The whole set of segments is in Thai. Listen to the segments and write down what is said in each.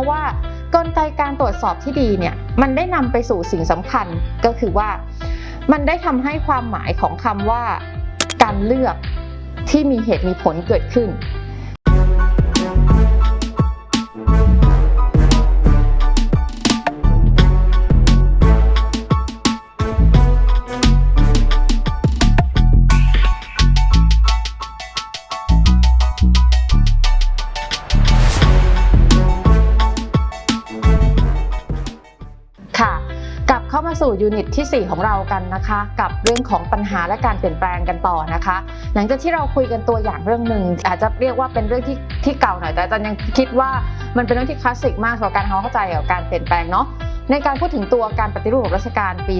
ราะว่ากลไกการตรวจสอบที่ดีเนี่ยมันได้นำไปสู่สิ่งสำคัญก็คือว่า มันได้ทำให้ความหมายของคำว่า การเลือกที่มีเหตุมีผลเกิดขึ้น ยูนิตที่ 4 ของเรากันนะคะ กับเรื่องของปัญหาและการเปลี่ยนแปลงกันต่อนะคะ หลังจากที่เราคุยกันตัวอย่างเรื่องหนึ่งอาจจะเรียกว่าเป็นเรื่องที่ที่เก่าหน่อยแต่อาจารย์ยังคิดว่ามันเป็นเรื่องที่คลาสสิกมากสำหรับการเข้าใจกับการเปลี่ยนแปลงเนาะในการพูดถึงตัวการปฏิรูปของราชการปี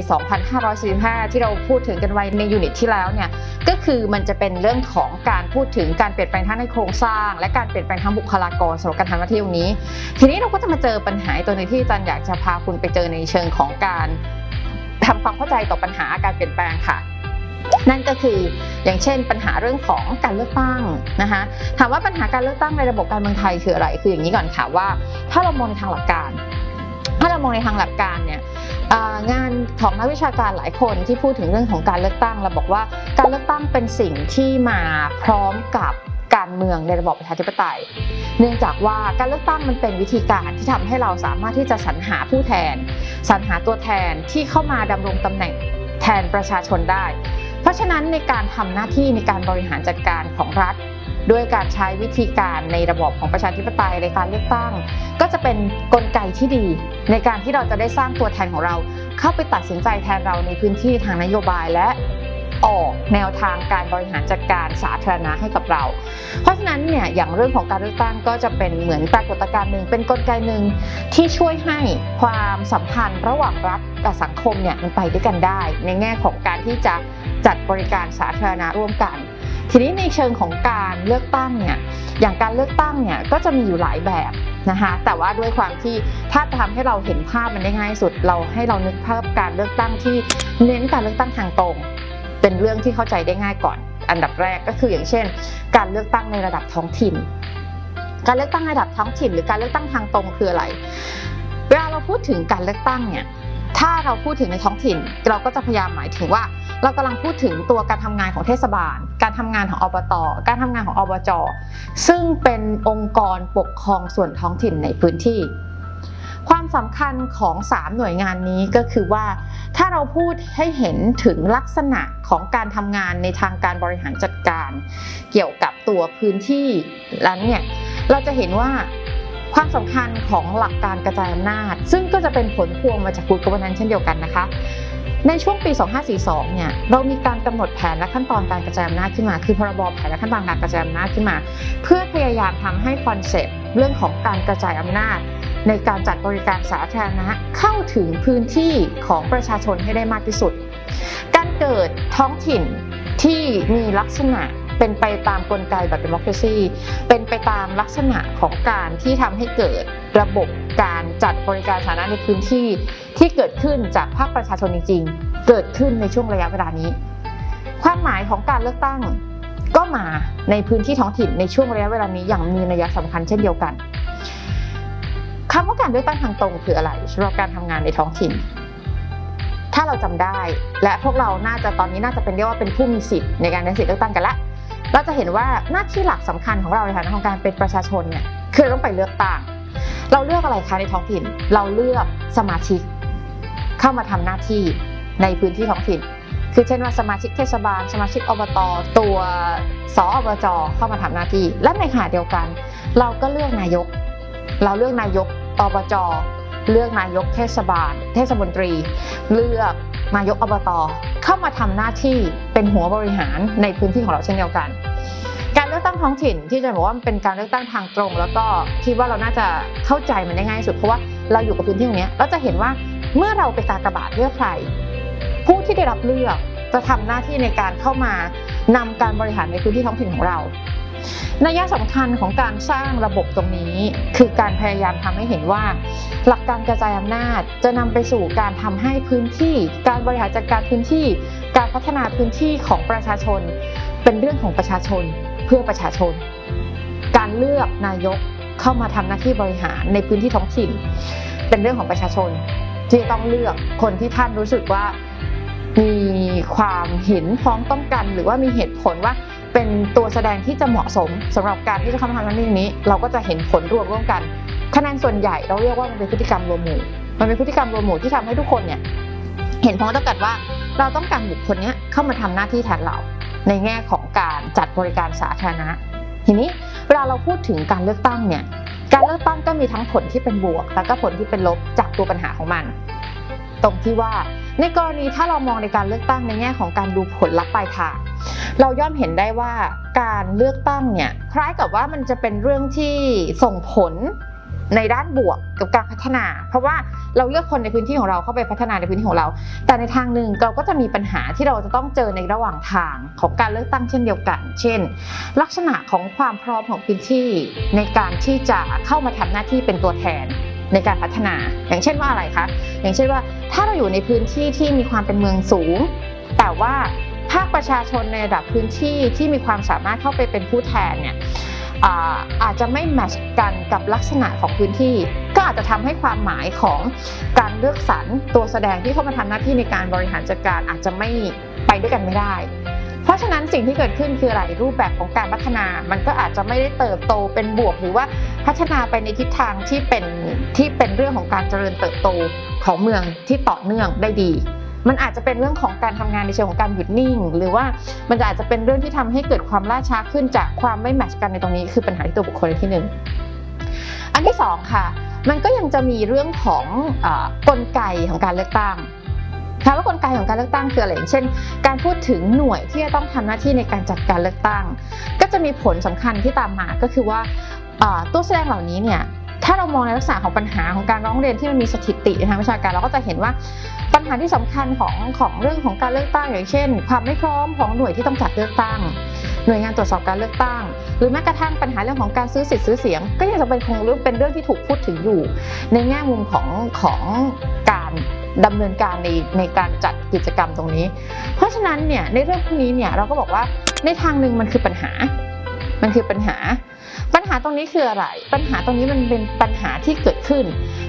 2545 ที่เราพูดถึงกันไว้ในยูนิตที่แล้วเนี่ย ก็คือมันจะเป็นเรื่องของการพูดถึงการเปลี่ยนแปลงทั้งในโครงสร้าง และการเปลี่ยนแปลงทางบุคลากรสำหรับการทำหน้าที่ตรงนี้ ทีนี้เราก็จะมาเจอปัญหาตัวหนึงที่อาจารย์อยากจะพาคุณไปเจอในเชิงของการ ทำความเข้าใจต่อปัญหาการเปลี่ยนแปลงค่ะ นั่นก็คืออย่างเช่น ปัญหาเรื่องของการเลือกตั้งนะคะถามว่าปัญหาการเลือกตั้งในระบบการเมืองไทยคืออะไร คืออย่างนี้ก่อนค่ะว่า ถ้าเรามองในทางหลักการ ถ้าเรามองในทางหลักการเนี่ยงานของนักวิชาการหลายคนที่พูดถึงเรื่องของการเลือกตั้งเราบอกว่าการเลือกตั้งเป็นสิ่งที่มาพร้อมกับ การเมืองในระบอบประชาธิปไตย เนื่องจากว่าการเลือกตั้งมันเป็นวิธีการที่ทำให้เราสามารถที่จะสรรหาผู้แทน สรรหาตัวแทนที่เข้ามาดำรงตำแหน่งแทนประชาชนได้ เพราะฉะนั้นในการทำหน้าที่ในการบริหารจัดการของรัฐด้วยการใช้วิธีการในระบบของประชาธิปไตยในการเลือกตั้ง ก็จะเป็นกลไกที่ดี ในการที่เราจะได้สร้างตัวแทนของเรา เข้าไปตัดสินใจแทนเราในพื้นที่ทางนโยบายและ ออกแนวทางการบริหารจัดการสาธารณะให้กับเรา เพราะฉะนั้นเนี่ยอย่างเรื่องของการเลือกตั้งก็จะเป็นเหมือนปรากฏการณ์หนึ่งเป็นกลไกหนึ่งที่ช่วยให้ความสัมพันธ์ระหว่างรัฐกับสังคมเนี่ยมันไปด้วยกันได้ ในแง่ของการที่จะจัดบริการสาธารณะร่วมกัน ทีนี้ในเชิงของการเลือกตั้งเนี่ยอย่างการเลือกตั้งเนี่ยก็จะมีอยู่หลายแบบนะคะแต่ว่าด้วยความที่ถ้าจะทำให้เราเห็นภาพมันได้ง่ายสุด เราให้เรานึกภาพการเลือกตั้งที่เน้นการเลือกตั้งทางตรง เป็นเรื่องที่เข้าใจได้ง่ายก่อน อันดับแรกก็คืออย่างเช่น การเลือกตั้งในระดับท้องถิ่น การเลือกตั้งในระดับท้องถิ่น หรือการเลือกตั้งทางตรงคืออะไร เวลาเราพูดถึงการเลือกตั้งเนี่ยถ้าเราพูดถึงในท้องถิ่น เราก็จะพยายามหมายถึงว่า เรากำลังพูดถึงตัวการทำงานของเทศบาล การทำงานของอบต การทำงานของอบจ ซึ่งเป็นองค์กรปกครองส่วนท้องถิ่นในพื้นที่ ความสำคัญของ 3 หน่วยงานนี้ก็คือว่า ถ้าเราพูดให้เห็นถึงลักษณะของการทำงานในทางการบริหารจัดการ เกี่ยวกับตัวพื้นที่นั้นเนี่ยเราจะเห็นว่าความสำคัญของหลักการกระจายอำนาจ ซึ่งก็จะเป็นผลพวงมาจากกูดกบนั้นเช่นเดียวกันนะคะ ในช่วงปี 2542 เนี่ย เรามีการกำหนดแผนและขั้นตอนการกระจายอำนาจขึ้นมา คือพรบแผนและขั้นตอนการกระจายอำนาจขึ้นมา เพื่อพยายามทำให้คอนเซปต์เรื่องของการกระจายอำนาจ ในการจัดบริการสาธารณะเข้าถึงพื้นที่ของประชาชนให้ได้มากที่สุด การเกิดท้องถิ่นที่มีลักษณะเป็นไปตามกลไกแบบ democracy เป็นไปตามลักษณะของการที่ทำให้เกิดระบบการจัดบริการสาธารณะในพื้นที่ ที่เกิดขึ้นจากภาคประชาชนจริงๆ เกิดขึ้นในช่วงระยะเวลานี้ ความหมายของการเลือกตั้งก็มาในพื้นที่ท้องถิ่นในช่วงระยะเวลานี้อย่างมีนัยสำคัญเช่นเดียวกัน คำว่าการเลือกตั้งทางตรงคืออะไรสำหรับการทำงานในท้องถิ่น ถ้าเราจำได้ และพวกเราน่าจะตอนนี้น่าจะเป็นเรียกว่าเป็นผู้มีสิทธิ์ในการใช้สิทธิ์เลือกตั้งกันละเราจะเห็นว่าหน้าที่หลักสำคัญของเราในฐานะของการเป็นประชาชนเนี่ยคือต้องไปเลือกตั้งเราเลือกอะไรคะในท้องถิ่น เราเลือกสมาชิก เข้ามาทำหน้าที่ในพื้นที่ท้องถิ่น คือเช่นว่าสมาชิกเทศบาล สมาชิกอบต ตัวสออบจเข้ามาทำหน้าที่ และในขณะเดียวกัน เราก็เลือกนายก เราเลือกนายก อบจเลือกนายกเทศบาล เทศมนตรี เลือกนายกอบตเข้ามาทำหน้าที่เป็นหัวบริหารในพื้นที่ของเราเช่นเดียวกัน การเลือกตั้งท้องถิ่นที่จะบอกว่ามันเป็นการเลือกตั้งทางตรง แล้วก็คิดว่าเราน่าจะเข้าใจมันได้ง่ายที่สุดเพราะว่าเราอยู่กับพื้นที่ตรงนี้เราจะเห็นว่าเมื่อเราไปกากบาทเลือกใคร ผู้ที่ได้รับเลือกจะทำหน้าที่ในการเข้ามานำการบริหารในพื้นที่ท้องถิ่นของเรา นัยสำคัญของการสร้างระบบตรงนี้ คือการพยายามทำให้เห็นว่า หลักการกระจายอำนาจจะนำไปสู่การทำให้พื้นที่ การบริหารจัดการพื้นที่ การพัฒนาพื้นที่ของประชาชน เป็นเรื่องของประชาชนเพื่อประชาชน การเลือกนายกเข้ามาทำหน้าที่บริหารในพื้นที่ท้องถิ่น เป็นเรื่องของประชาชน ที่ต้องเลือกคนที่ท่านรู้สึกว่ามีความเห็นพ้องต้องกัน หรือว่ามีเหตุผลว่า เป็นตัวแสดงที่จะเหมาะสมสำหรับการที่จะเข้ามาทำหน้าที่นี้ เราก็จะเห็นผลรวมร่วมกัน คะแนนส่วนใหญ่เราเรียกว่ามันเป็นพฤติกรรมรวมหมู่ มันเป็นพฤติกรรมรวมหมู่ที่ทำให้ทุกคนเนี่ยเห็นพ้องต้องกันว่าเราต้องการบุคคลนี้เข้ามาทำหน้าที่แทนเรา ในแง่ของการจัดบริการสาธารณะ ทีนี้เวลาเราพูดถึงการเลือกตั้งเนี่ยการเลือกตั้งก็มีทั้งผลที่เป็นบวก แล้วก็ผลที่เป็นลบจากตัวปัญหาของมัน ตรงที่ว่าในกรณีถ้าเรามองในการเลือกตั้งในแง่ของการดูผลลัพธ์ปลายทาง เราย่อมเห็นได้ว่าการเลือกตั้งเนี่ยคล้ายกับว่ามันจะเป็นเรื่องที่ส่งผลในด้านบวกกับการพัฒนา เพราะว่าเราเลือกคนในพื้นที่ของเราเข้าไปพัฒนาในพื้นที่ของเรา แต่ในทางหนึ่งเราก็จะมีปัญหาที่เราจะต้องเจอในระหว่างทางของการเลือกตั้งเช่นเดียวกัน เช่น ลักษณะของความพร้อมของพื้นที่ในการที่จะเข้ามาทำหน้าที่เป็นตัวแทนในการพัฒนา อย่างเช่นว่าอะไรคะ อย่างเช่นว่าถ้าเราอยู่ในพื้นที่ที่มีความเป็นเมืองสูง แต่ว่า ภาคประชาชนในระดับพื้นที่ที่มีความสามารถเข้าไปเป็นผู้แทนเนี่ยอาอาจจะไม่แมชกันกับลักษณะของพื้นที่ ก็อาจจะทำให้ความหมายของการเลือกสรรตัวแสดงที่เข้ามาทำหน้าที่ในการบริหารจัดการอาจจะไม่ไปด้วยกันไม่ได้ เพราะฉะนั้นสิ่งที่เกิดขึ้นคืออะไรรูปแบบของการพัฒนา มันก็อาจจะไม่ได้เติบโตเป็นบวก หรือว่าพัฒนาไปในทิศทางที่เป็นที่เป็นเรื่องของการเจริญเติบโตของเมืองที่ต่อเนื่องได้ดี มันอาจจะเป็นเรื่องของการทำงานในเชิงของการหยุดนิ่ง หรือว่ามันอาจจะเป็นเรื่องที่ทำให้เกิดความล่าช้าขึ้นจากความไม่แมทช์กันในตรงนี้ คือปัญหาที่ตัวบุคคลที่หนึ่งอันที่สองค่ะ มันก็ยังจะมีเรื่องของอกลไกของการเลือกตั้งถามว่ากลไกของการเลือกตั้งคืออะไรอย่างเช่น การพูดถึงหน่วยที่จะต้องทำหน้าที่ในการจัดการเลือกตั้ง ก็จะมีผลสำคัญที่ตามมาก็คือว่าตัวแสดงเหล่านี้เนี่ย ถ้าเรามองในลักษณะของปัญหาของการร้องเรียนที่มันมีสถิตินทางวิชาการเราก็จะเห็นว่าปัญหาที่สำคัญของของเรื่องของการเลือกตั้งอย่างเช่น ความไม่พร้อมของหน่วยที่ต้องจัดเลือกตั้ง หน่วยงานตรวจสอบการเลือกตั้ง หรือแม้กระทั่งปัญหาเรื่องของการซื้อสิทธิ์ซื้อเสียง ก็ยังจะเป็นคงเรื่องเป็นเรื่องที่ถูกพูดถึงอยู่ ในแง่มุมของของการดำเนินการในในการจัดกิจกรรมตรงนี้ เพราะฉะนั้นเนี่ยในเรื่องพวกนี้เนี่ยเราก็บอกว่าในทางหนึ่งมันคือปัญหา มันคือปัญหา ปัญหาตรงนี้คืออะไร ปัญหาตรงนี้มันเป็นปัญหาที่เกิดขึ้น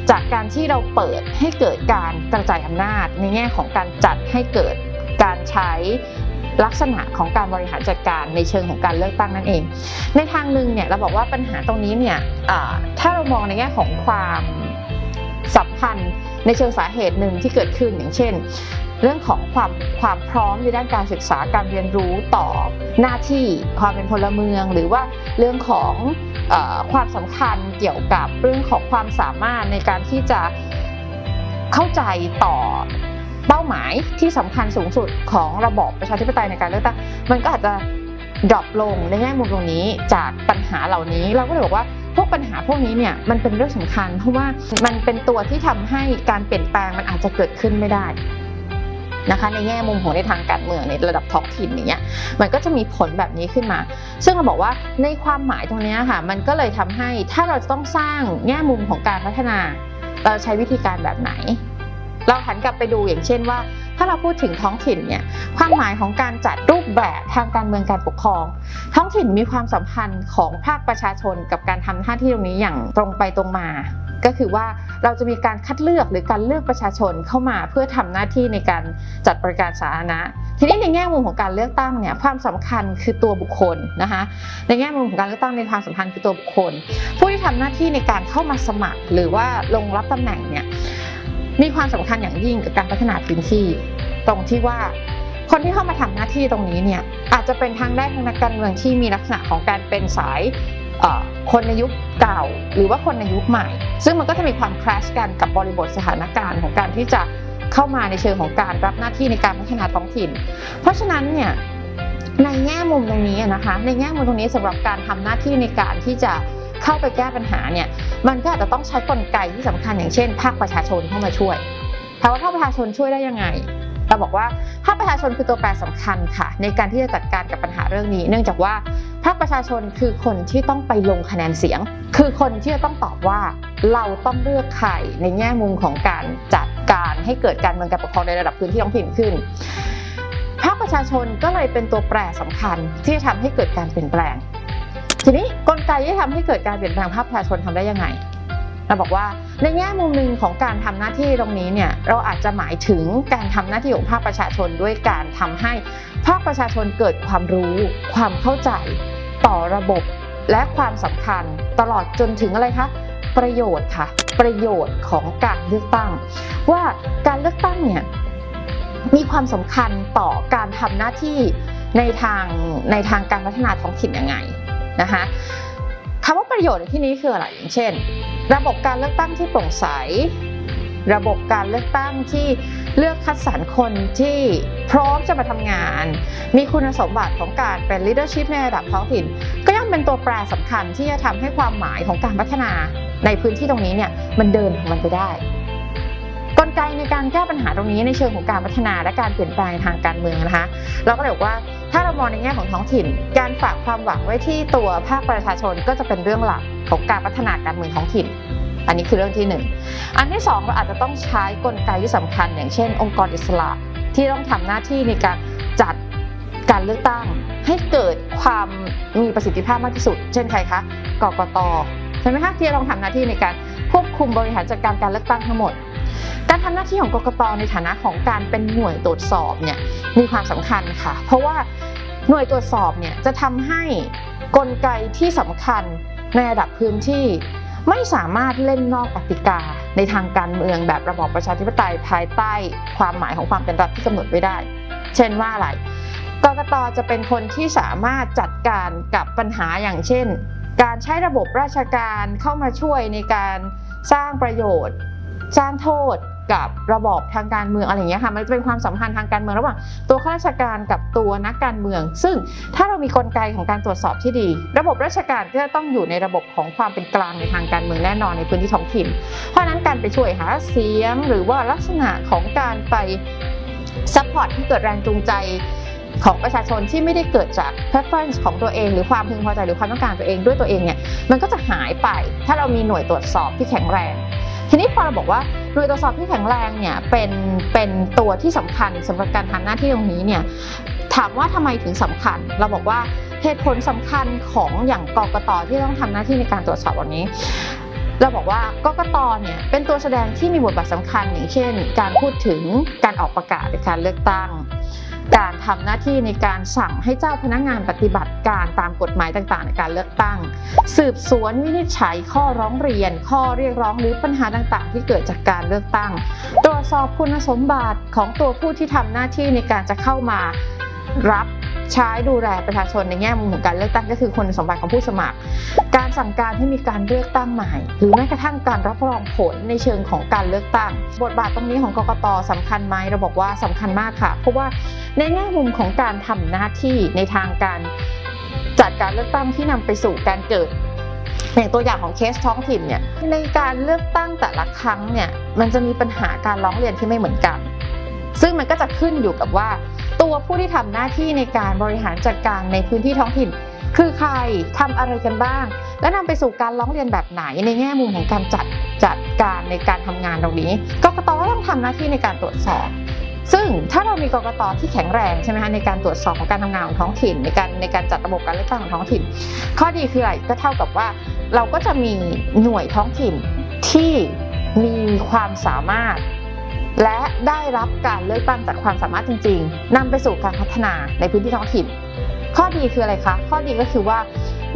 จากการที่เราเปิดให้เกิดการกระจายอำนาจ ในแง่ของการจัดให้เกิดการใช้ลักษณะของการบริหารจัดการในเชิงของการเลือกตั้งนั่นเอง ในทางหนึ่งเนี่ยเราบอกว่าปัญหาตรงนี้เนี่ยถ้าเรามองในแง่ของความสัมพันธ์ในเชิงสาเหตุหนึ่งที่เกิดขึ้นอย่างเช่น เรื่องของความความพร้อมในด้านการศึกษาการเรียนรู้ต่อหน้าที่ความเป็นพลเมือง หรือว่าเรื่องของอความสำคัญเกี่ยวกับเรื่องของความสามารถในการที่จะเข้าใจต่อเป้าหมายที่สำคัญสูงสุดของระบอบประชาธิปไตยในการเลือกตั้งมันก็อาจจะดรอปลงในแง่มุมตรงนี้จากปัญหาเหล่านี้เราก็เลยบอกว่าพวกปัญหาพวกนี้เนี่ยมันเป็นเรื่องสำคัญ เพราะว่ามันเป็นตัวที่ทำให้การเปลี่ยนแปลงมันอาจจะเกิดขึ้นไม่ได้ นะคะ ในแง่มุมของในทางการเมืองในระดับท้องถิ่นอย่างเงี้ยมันก็จะมีผลแบบนี้ขึ้นมา ซึ่งเราบอกว่าในความหมายตรงนี้ค่ะ มันก็เลยทำให้ถ้าเราจะต้องสร้างแง่มุมของการพัฒนา เราใช้วิธีการแบบไหน เราหันกลับไปดูอย่างเช่นว่า ถ้าเราพูดถึงท้องถิ่นเนี่ยความหมายของการจัดรูปแบบทางการเมืองการปกครอง ท้องถิ่นมีความสัมพันธ์ของภาคประชาชนกับการทำหน้าที่ตรงนี้อย่างตรงไปตรงมา ก็คือว่าเราจะมีการคัดเลือกหรือการเลือกประชาชนเข้ามาเพื่อทำหน้าที่ในการจัดบริการสาธารณะ ทีนี้ในแง่มุมของการเลือกตั้งเนี่ยความสำคัญคือตัวบุคคลนะคะในแง่มุมของการเลือกตั้งในความสำคัญคือตัวบุคคล ผู้ที่ทำหน้าที่ในการเข้ามาสมัคร หรือว่าลงรับตำแหน่งเนี่ยมีความสำคัญอย่างยิ่งกับการพัฒนาพื้นที่ ตรงที่ว่าคนที่เข้ามาทำหน้าที่ตรงนี้เนี่ยอาจจะเป็นทางได้ทางนักการเมืองที่มีลักษณะของการเป็นสาย คนในยุคเก่าหรือว่าคนในยุคใหม่ ซึ่งมันก็จะมีความคลาสกันกับบริบทสถานการณ์ของการที่จะเข้ามาในเชิงของการรับหน้าที่ในการพัฒนาท้องถิ่น เพราะฉะนั้นเนี่ยในแง่มุมตรงนี้นะคะในแง่มุมตรงนี้สำหรับการทำหน้าที่ในการที่จะเข้าไปแก้ปัญหาเนี่ยมันก็อาจจะต้องใช้กลไกที่สำคัญอย่างเช่น ภาคประชาชนเข้ามาช่วยถามว่าภาคประชาชนช่วยได้ยังไงเราบอกว่าภาคประชาชนคือตัวแปรสำคัญค่ะ ในการที่จะจัดการกับปัญหาเรื่องนี้ เนื่องจากว่า ภาคประชาชนคือคนที่ต้องไปลงคะแนนเสียง คือคนที่จะต้องตอบว่าเราต้องเลือกใครในแง่มุมของการจัดการให้เกิดการเมืองการปกครองในระดับพื้นที่ท้องถิ่นขึ้นภาคประชาชนก็เลยเป็นตัวแปรสำคัญที่จะทำให้เกิดการเปลี่ยนแปลง ทีนี้กลไกที่ทำให้เกิดการเปลี่ยนแปลงภาคประชาชนทำได้ยังไง เราบอกว่า ในแง่มุมหนึ่งของการทำหน้าที่ตรงนี้เนี่ยเราอาจจะหมายถึงการทำหน้าที่ของภาคประชาชนด้วยการทำให้ภาคประชาชนเกิดความรู้ ความเข้าใจ ต่อระบบ และความสำคัญตลอดจนถึงอะไรคะประโยชน์ค่ะ ประโยชน์ของการเลือกตั้ง ว่าการเลือกตั้งเนี่ยมีความสำคัญต่อการทำหน้าที่ในทางในทางการพัฒนาท้องถิ่นยังไงนะคะ ประโยชน์ในที่นี้คืออะไรอย่างเช่น ระบบการเลือกตั้งที่โปร่งใส ระบบการเลือกตั้งที่เลือกคัดสรรคนที่พร้อมจะมาทำงาน มีคุณสมบัติของการเป็น leadership ในระดับท้องถิ่น ก็ย่อมเป็นตัวแปรสำคัญที่จะทำให้ความหมายของการพัฒนาในพื้นที่ตรงนี้เนี่ยมันเดินของมันไปได้กลไกในการแก้ปัญหาตรงนี้ในเชิงของการพัฒนาและการเปลี่ยนแปลงทางการเมืองนะคะ เราก็เลยบอกว่า ถ้าเรามองในแง่ของท้องถิ่น การฝากความหวังไว้ที่ตัวภาคประชาชนก็จะเป็นเรื่องหลักของการพัฒนาการเมืองท้องถิ่น อันนี้คือเรื่องที่หนึ่งอันที่สองเราอาจจะต้องใช้กลไกที่สำคัญ อย่างเช่น องค์กรอิสระที่ต้องทำหน้าที่ในการจัดการเลือกตั้ง ให้เกิดความมีประสิทธิภาพมากที่สุด เช่นใครคะกกตใช่ไหมคะที่จะต้องทำหน้าที่ในการควบคุมบริหารจัดการการเลือกตั้งทั้งหมดการทำหน้าที่ของกกตในฐานะของการเป็นหน่วยตรวจสอบเนี่ยมีความสำคัญค่ะ เพราะว่า หน่วยตรวจสอบเนี่ยจะทำให้กลไกที่สำคัญในระดับพื้นที่ ไม่สามารถเล่นนอกกติกา ในทางการเมืองแบบระบอบประชาธิปไตยภายใต้ความหมายของความเป็นรัฐที่กำหนดไว้ได้ เช่นว่าอะไรกกตจะเป็นคนที่สามารถจัดการกับปัญหาอย่างเช่น การใช้ระบบราชการเข้ามาช่วยในการสร้างประโยชน์ สร้างโทษ กับระบอบทางการเมืองอะไรอย่างเงี้ยค่ะมันจะเป็นความสัมพันธ์ทางการเมืองระหว่างตัวข้าราชการกับตัวนักการเมือง ซึ่งถ้าเรามีกลไกของการตรวจสอบที่ดี ระบบราชการก็จะต้องอยู่ในระบบของความเป็นกลางในทางการเมืองแน่นอนในพื้นที่ท้องถิ่น เพราะฉะนั้นการไปช่วยหาเสียงหรือว่าลักษณะของการไปซัพพอร์ตที่เกิดแรงจูงใจของประชาชนที่ไม่ได้เกิดจาก preference ของตัวเองหรือความพึงพอใจหรือความต้องการตัวเองด้วยตัวเองเนี่ยมันก็จะหายไป ถ้าเรามีหน่วยตรวจสอบที่แข็งแรง ทีนี้พอเราบอกว่าหน่วยตรวจสอบที่แข็งแรงเนี่ยเป็นเป็นตัวที่สำคัญสำหรับการทำหน้าที่ตรงนี้เนี่ยถามว่าทำไมถึงสำคัญ เราบอกว่าเหตุผลสำคัญของอย่างกกตที่ต้องทำหน้าที่ในการตรวจสอบวันนี้เราบอกว่ากกตเนี่ยเป็นตัวแสดงที่มีบทบาทสำคัญอย่างเช่น การพูดถึงการออกประกาศในการเลือกตั้ง การทำหน้าที่ในการสั่งให้เจ้าพนักงานปฏิบัติการตามกฎหมายต่างๆ ในการเลือกตั้ง สืบสวนวินิจฉัยข้อร้องเรียน ข้อเรียกร้องหรือปัญหาต่างๆ ที่เกิดจากการเลือกตั้ง ตรวจสอบคุณสมบัติของตัวผู้ที่ทำหน้าที่ในการจะเข้ามารับ ใช้ดูแลประชาชนในแง่มุมของการเลือกตั้งก็คือคุณสมบัติของผู้สมัคร การสั่งการให้มีการเลือกตั้งใหม่ หรือแม้กระทั่งการรับรองผลในเชิงของการเลือกตั้ง บทบาทตรงนี้ของกกตสำคัญไหมเราบอกว่าสำคัญมากค่ะ เพราะว่าในแง่มุมของการทำหน้าที่ในทางการจัดการเลือกตั้งที่นำไปสู่การเกิดอย่างตัวอย่างของเคสท้องถิ่นเนี่ยในการเลือกตั้งแต่ละครั้งเนี่ยมันจะมีปัญหาการร้องเรียนที่ไม่เหมือนกัน ซึ่งมันก็จะขึ้นอยู่กับว่า ตัวผู้ที่ทำหน้าที่ในการบริหารจัดการในพื้นที่ท้องถิ่น คือใครทำอะไรกันบ้าง และนำไปสู่การร้องเรียนแบบไหนในแง่มุมของการจัดจัดการในการทำงานตรงนี้กกตก็ต้องทำหน้าที่ในการตรวจสอบซึ่งถ้าเรามีกกตที่แข็งแรงใช่ไหมคะในการตรวจสอบของการทำงานของท้องถิ่น ในการในการจัดระบบการเลือกตั้งของท้องถิ่น ข้อดีคืออะไรก็เท่ากับว่า เราก็จะมีหน่วยท้องถิ่นที่มีความสามารถ และได้รับการเลือกตั้งจากความสามารถจริง ๆนำไปสู่การพัฒนาในพื้นที่ท้องถิ่น ข้อดีคืออะไรคะ ข้อดีก็คือว่า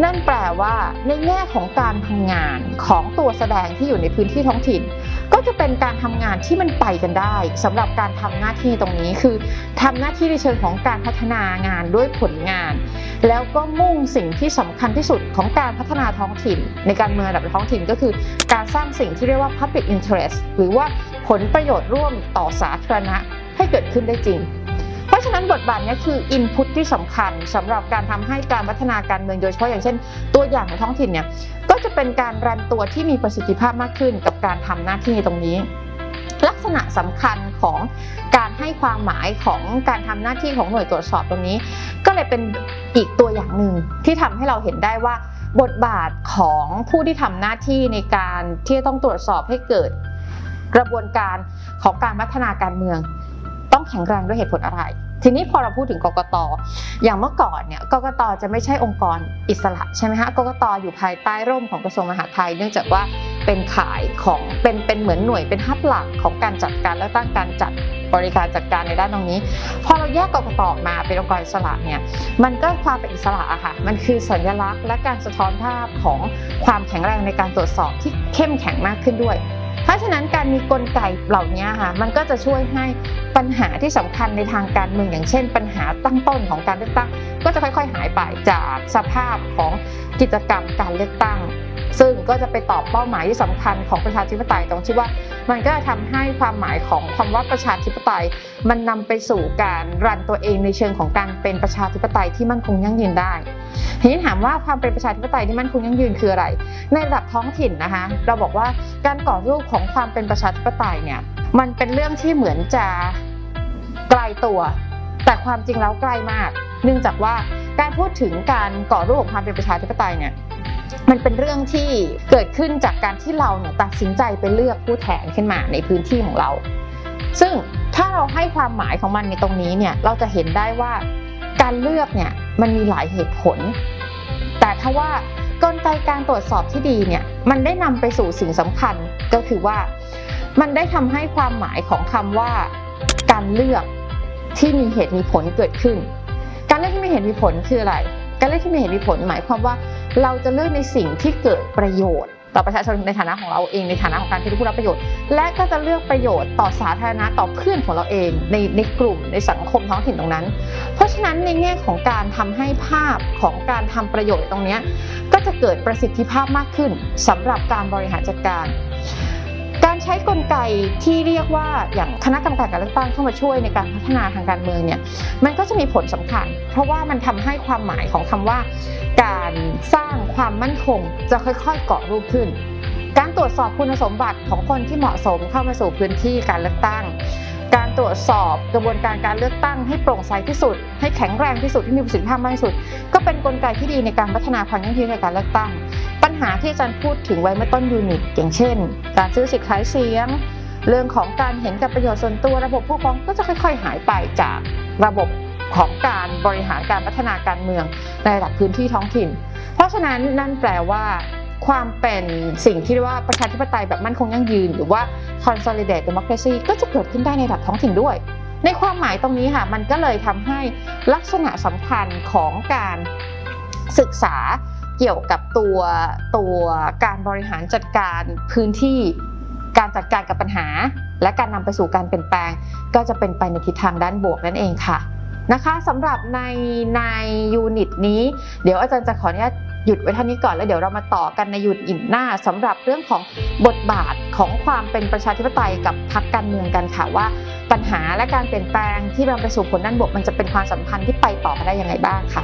นั่นแปลว่าในแง่ของการทำงานของตัวแสดงที่อยู่ในพื้นที่ท้องถิ่น ก็จะเป็นการทำงานที่มันไปกันได้สำหรับการทำหน้าที่ตรงนี้คือทำหน้าที่ในเชิงของการพัฒนางานด้วยผลงาน แล้วก็มุ่งสิ่งที่สำคัญที่สุดของการพัฒนาท้องถิ่น ในการเมืองระดับท้องถิ่นก็คือ การสร้างสิ่งที่เรียกว่า public interest หรือว่าผลประโยชน์ร่วมต่อสาธารณะให้เกิดขึ้นได้จริง เพราะฉะนั้นบทบาทนี้คือ input ที่สำคัญสำหรับการทำให้การพัฒนาการเมืองโดยเฉพาะอย่างเช่น ตัวอย่างของท้องถิ่นเนี่ยก็จะเป็นการรันตัวที่มีประสิทธิภาพมากขึ้นกับการทำหน้าที่ตรงนี้ลักษณะสำคัญของการให้ความหมายของการทำหน้าที่ของหน่วยตรวจสอบตรงนี้ ก็เลยเป็นอีกตัวอย่างหนึ่งที่ทำให้เราเห็นได้ว่า บทบาทของผู้ที่ทำหน้าที่ในการที่ต้องตรวจสอบให้เกิด กระบวนการของการพัฒนาการเมือง ต้องแข็งแรงด้วยเหตุผลอะไร ทีนี้พอเราพูดถึงกกตอย่างเมื่อก่อนเนี่ยกกตจะไม่ใช่องค์กรอิสระใช่ไหมฮะกกตอยู่ภายใต้ร่มของกระทรวงมหาดไทย เนื่องจากว่าเป็นขายของเป็นเป็นเหมือนหน่วยเป็นฮับหลักของการจัดการและตั้งการจัดบริการจัดการในด้านตรงนี้ พอเราแยกกกตมาเป็นองค์กรอิสระเนี่ยมันก็ความเป็นอิสระอะค่ะมันคือสัญลักษณ์และการสะท้อนภาพของความแข็งแรงในการตรวจสอบที่เข้มแข็งมากขึ้นด้วย เพราะฉะนั้นการมีกลไกเหล่านี้ค่ะมันก็จะช่วยให้ปัญหาที่สำคัญในทางการเมืองอย่างเช่น ปัญหาตั้งต้นของการเลือกตั้ง ก็จะค่อย ๆ หายไปจากสภาพของกิจกรรมการเลือกตั้ง ซึ่งก็จะไปตอบเป้าหมายที่สำคัญของประชาธิปไตยตรงที่ว่า มันก็จะทำให้ความหมายของคำว่าประชาธิปไตย มันนำไปสู่การรันตัวเองในเชิงของการเป็นประชาธิปไตยที่มั่นคงยั่งยืนได้ ทีนี้ถามว่าความเป็นประชาธิปไตยที่มั่นคงยั่งยืนคืออะไร ในระดับท้องถิ่นนะคะ เราบอกว่าการก่อรูปของความเป็นประชาธิปไตยเนี่ยมันเป็นเรื่องที่เหมือนจะไกลตัว แต่ความจริงแล้วใกล้มาก เนื่องจากว่าการพูดถึงการก่อรูปของความเป็นประชาธิปไตยเนี่ยมันเป็นเรื่องที่เกิดขึ้นจากการที่เราเนี่ยตัดสินใจไปเลือกผู้แทนขึ้นมาในพื้นที่ของเรา ซึ่งถ้าเราให้ความหมายของมันในตรงนี้เนี่ยเราจะเห็นได้ว่า การเลือกเนี่ยมันมีหลายเหตุผล แต่ถ้าว่ากลไกการตรวจสอบที่ดีเนี่ยมันได้นำไปสู่สิ่งสำคัญก็คือว่า มันได้ทำให้ความหมายของคำว่า การเลือกที่มีเหตุมีผลเกิดขึ้น การเลือกที่มีเหตุมีผลคืออะไร การเลือกที่มีเหตุมีผลหมายความว่า เราจะเลือกในสิ่งที่เกิดประโยชน์ ต่อประชาชนในฐานะของเราเองในฐานะของการเป็นผู้รับประโยชน์ และก็จะเลือกประโยชน์ต่อสาธารณะต่อเพื่อนของเราเองในในกลุ่มในสังคมท้องถิ่นตรงนั้น เพราะฉะนั้นในแง่ของการทำให้ภาพของการทำประโยชน์ตรงนี้ก็จะเกิดประสิทธิภาพมากขึ้นสำหรับการบริหารจัดการ การใช้กลไกที่เรียกว่าอย่างคณะกรรมการการเลือกตั้งเข้ามาช่วยในการพัฒนาทางการเมืองเนี่ยมันก็จะมีผลสำคัญ เพราะว่ามันทำให้ความหมายของคำว่า การสร้างความมั่นคงจะค่อยๆเกาะรูปขึ้น การตรวจสอบคุณสมบัติของคนที่เหมาะสมเข้ามาสู่พื้นที่การเลือกตั้ง การตรวจสอบกระบวนการการเลือกตั้งให้โปร่งใสที่สุด ให้แข็งแรงที่สุดที่มีประสิทธิภาพมากที่สุด ก็เป็นกลไกที่ดีในการพัฒนาความยั่งยืนในการเลือกตั้ง ปัญหาที่อาจารย์พูดถึงไว้เมื่อต้นยูนิต อย่างเช่น การซื้อสิทธิ์ขายเสียง เรื่องของการเห็นกับประโยชน์ส่วนตัวระบบผู้ฟ้องก็จะค่อย ๆ หายไปจากระบบของการบริหารการพัฒนาการเมืองในระดับพื้นที่ท้องถิ่น เพราะฉะนั้นนั่นแปลว่าความเป็นสิ่งที่เรียกว่าประชาธิปไตยแบบมั่นคงยั่งยืน หรือว่า consolidated democracy ก็จะเกิดขึ้นได้ในระดับท้องถิ่นด้วย ในความหมายตรงนี้ค่ะมันก็เลยทำให้ลักษณะสำคัญของการศึกษา เกี่ยวกับตัวตัวการบริหารจัดการพื้นที่ การจัดการกับปัญหา และการนำไปสู่การเปลี่ยนแปลง ก็จะเป็นไปในทิศทางด้านบวกนั่นเองค่ะนะคะสำหรับในในยูนิตนี้ เดี๋ยวอาจารย์จะขออนุญาตหยุดไว้เท่านี้ก่อนแล้วเดี๋ยวเรามาต่อกันในยูนิตหน้าสำหรับเรื่องของบทบาทของความเป็นประชาธิปไตยกับพรรคการเมืองกันค่ะว่า ปัญหาและการเปลี่ยนแปลงที่นำไปสู่ผลด้านบวกมันจะเป็นความสัมพันธ์ที่ไปต่อกันได้ยังไงบ้างค่ะ